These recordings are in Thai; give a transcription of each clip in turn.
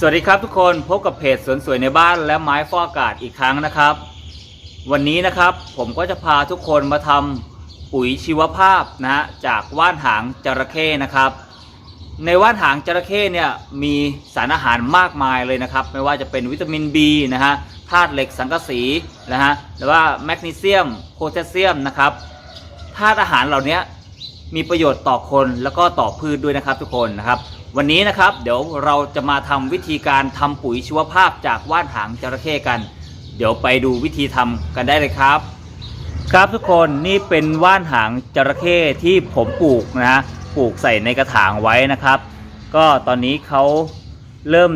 สวัสดีครับทุกคนพบกับเพจสวนสวยในบ้านและไม้ฟอกอากาศอีกครั้งนะครับ วันนี้นะครับผมก็จะพาทุกคนมาทำปุ๋ยชีวภาพนะฮะจากว่านหางจระเข้นะครับ ในว่านหางจระเข้เนี่ยมีสารอาหารมากมายเลยนะครับ ไม่ว่าจะเป็นวิตามิน B นะฮะธาตุเหล็กสังกะสีนะฮะหรือว่าแมกนีเซียมโพแทสเซียมนะครับธาตุอาหารเหล่านี้มีประโยชน์ต่อคนแล้วก็ต่อพืชด้วยนะครับทุกคนนะครับ วันนี้นะครับเดี๋ยวเราจะมาทำวิธีการทำปุ๋ยชีวภาพจากว่านหางจระเข้กัน เดี๋ยวไปดูวิธีทำกันได้เลยครับ ครับทุกคนนี่เป็นว่านหางจระเข้ที่ผมปลูกนะปลูกใส่ในกระถางไว้นะครับ ก็ตอนนี้เขาเริ่ม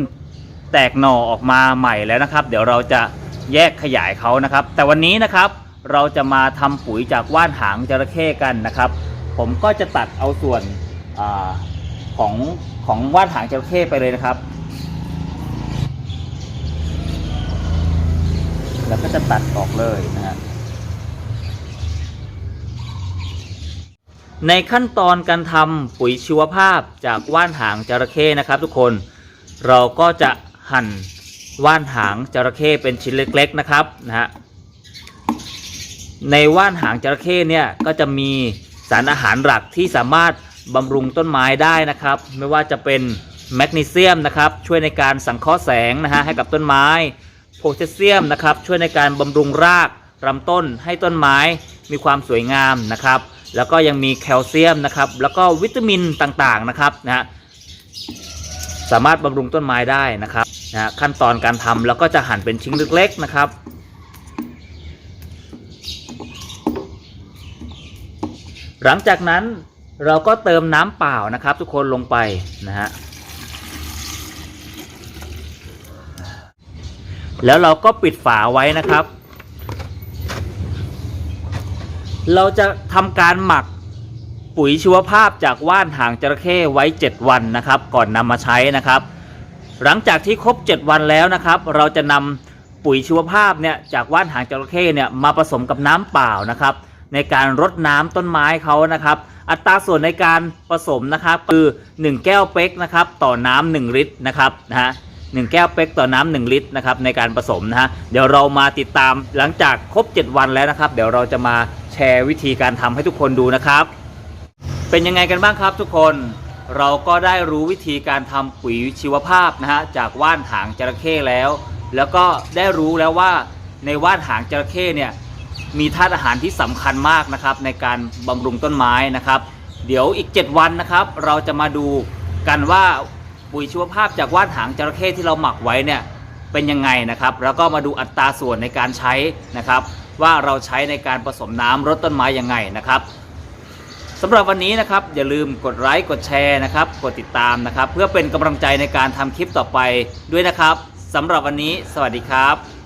แตกหน่อออกมาใหม่แล้วนะครับ เดี๋ยวเราจะแยกขยายเขานะครับ แต่วันนี้นะครับเราจะมาทำปุ๋ยจากว่านหางจระเข้กันนะครับ ผมก็จะตัดเอาส่วนอา ของของว่านหางจระเข้ไปเลยนะครับ แล้วก็จะตัดออกเลยนะฮะในขั้นตอนการทำปุ๋ยชีวภาพจากว่านหางจระเข้นะครับ ทุกคนเราก็จะหั่นว่านหางจระเข้เป็นชิ้นเล็ก ๆนะครับนะฮะในว่านหางจระเข้เนี่ยก็จะมีสารอาหารหลักที่สามารถ บำรุงต้นไม้ได้นะครับ ไม่ว่าจะเป็นแมกนีเซียมนะครับช่วยในการสังเคราะห์แสงนะฮะให้กับต้นไม้โพแทสเซียมนะครับช่วยในการบำรุงรากลำต้นให้ต้นไม้มีความสวยงามนะครับ แล้วก็ยังมีแคลเซียมนะครับแล้วก็วิตามินต่างๆนะครับนะฮะสามารถบำรุงต้นไม้ได้นะครับนะฮะขั้นตอนการทำเราก็จะหั่นเป็นชิ้นเล็กๆนะครับหลังจากนั้น เราก็เติมน้ำเปล่านะครับ ทุกคนลงไปนะฮะแล้วเราก็ปิดฝาไว้นะครับ เราจะทำการหมักปุ๋ยชีวภาพจากว่านหางจระเข้ไว้ 7 วันนะครับ ก่อนนำมาใช้นะครับ หลังจากที่ครบ 7 วันแล้วนะครับ เราจะนำปุ๋ยชีวภาพเนี่ยจากว่านหางจระเข้เนี่ยมาผสมกับน้ำเปล่านะครับ ในการรดน้ำต้นไม้เขานะครับอัตราส่วนในการผสมนะครับคือ 1 แก้วเป๊กนะครับต่อน้ำ1ลิตรนะครับนะฮะหนึ่งแก้วเป๊กต่อน้ำหนึ่งลิตรนะครับในการผสมนะฮะเดี๋ยวเรามาติดตามหลังจากครบ 7 วันแล้วนะครับ เดี๋ยวเราจะมาแชร์วิธีการทำให้ทุกคนดูนะครับ เป็นยังไงกันบ้างครับทุกคนเราก็ได้รู้วิธีการทำปุ๋ยชีวภาพนะฮะจากว่านหางจระเข้แล้ว แล้วก็ได้รู้แล้วว่าในว่านหางจระเข้เนี่ย มีธาตุอาหารที่สำคัญมากนะครับในการบำรุงต้นไม้นะครับ เดี๋ยวอีก 7 วันนะครับ เราจะมาดูกันว่าปุ๋ยชีวภาพจากว่านหางจระเข้ที่เราหมักไว้เนี่ยเป็นยังไงนะครับ แล้วก็มาดูอัตราส่วนในการใช้นะครับ ว่าเราใช้ในการผสมน้ำรดต้นไม้ยังไงนะครับสำหรับวันนี้นะครับอย่าลืมกดไลค์กดแชร์นะครับ กดติดตามนะครับ เพื่อเป็นกำลังใจในการทำคลิปต่อไปด้วยนะครับสำหรับวันนี้ สวัสดีครับ